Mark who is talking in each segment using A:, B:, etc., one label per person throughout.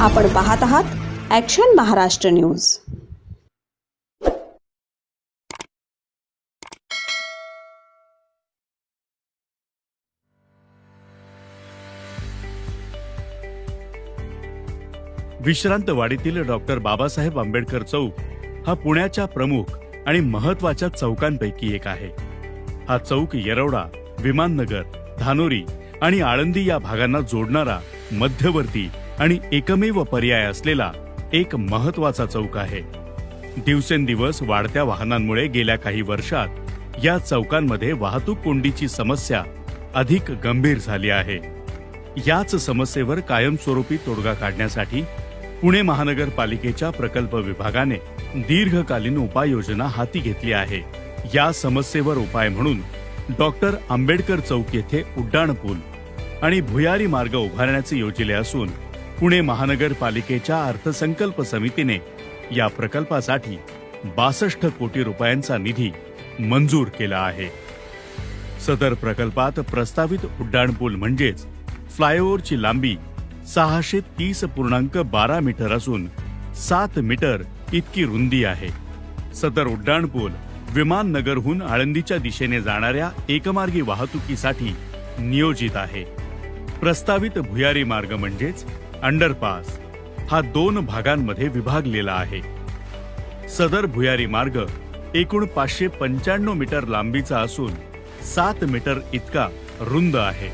A: आपण पाहत आहात ॲक्शन महाराष्ट्र न्यूज
B: विश्रांतवाडीतील डॉक्टर बाबासाहेब आंबेडकर चौक हा पुण्याच्या प्रमुख आणि महत्त्वाच्या चौकांपैकी एक आहे. हा चौक येरवडा विमाननगर धानोरी आणि आळंदी या भागांना जोडणारा मध्यवर्ती आणि एकमेव पर्याय असलेला एक महत्त्वाचा चौक आहे. दिवसेंदिवस वाढत्या वाहनांमुळे गेल्या काही वर्षात या चौकांमध्ये वाहतूक कोंडीची समस्या अधिक गंभीर झाली आहे. याच समस्येवर कायमस्वरूपी तोडगा काढण्यासाठी पुणे महानगरपालिकेच्या प्रकल्प विभागाने दीर्घकालीन उपाययोजना हाती घेतली आहे. या समस्येवर उपाय म्हणून डॉक्टर आंबेडकर चौक येथे उड्डाण पूल आणि भुयारी मार्ग उभारण्याचे योजिले असून पुणे महानगरपालिकेच्या अर्थसंकल्प समितीने या प्रकल्पासाठी बासष्ट कोटी रुपयांचा निधी मंजूर केला आहे. सदर प्रकल्पात प्रस्तावित उड्डाणपूल म्हणजेच फ्लायओव्हरची लांबी सहाशे तीस पूर्णांक बारा मीटर असून सात मीटर इतकी रुंदी आहे. सदर उड्डाणपूल विमाननगरहून आळंदीच्या दिशेने जाणाऱ्या एकमार्गी वाहतुकीसाठी नियोजित आहे. प्रस्तावित भुयारी मार्ग म्हणजेच अंडरपास हा दोन भागांमध्ये विभागलेला आहे. सदर भुयारी मार्ग एकूण पाचशे पंच्याण्णव मीटर लांबीचा असून सात मीटर इतका रुंद आहे.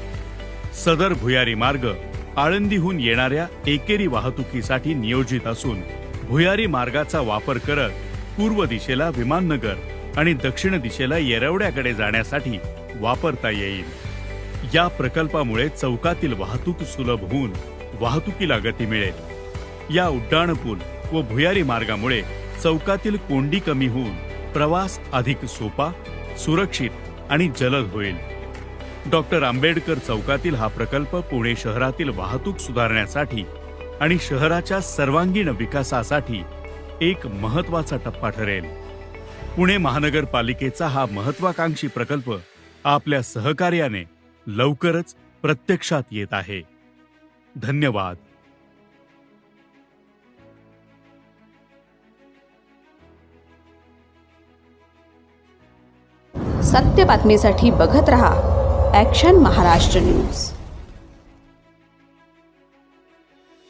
B: सदर भुयारी मार्ग आळंदीहून येणाऱ्या एकेरी वाहतुकीसाठी नियोजित असून भुयारी मार्गाचा वापर करत पूर्व दिशेला विमाननगर आणि दक्षिण दिशेला येरवड्याकडे जाण्यासाठी वापरता येईल. या प्रकल्पामुळे चौकातील वाहतूक सुलभ होऊन वाहतुकीला गती मिळेल. या उड्डाणपूल व भुयारी मार्गामुळे चौकातील कोंडी कमी होऊन प्रवास अधिक सोपा सुरक्षित आणि जलद होईल. डॉक्टर आंबेडकर चौकातील हा प्रकल्प पुणे शहरातील वाहतूक सुधारण्यासाठी आणि शहराच्या सर्वांगीण विकासासाठी एक महत्त्वाचा टप्पा ठरेल. पुणे महानगरपालिकेचा हा महत्वाकांक्षी प्रकल्प आपल्या सहकार्याने लवकरच प्रत्यक्षात येत आहे. धन्यवाद।
A: सत्य बातमीसाठी बघत रहा ॲक्शन महाराष्ट्र न्यूज़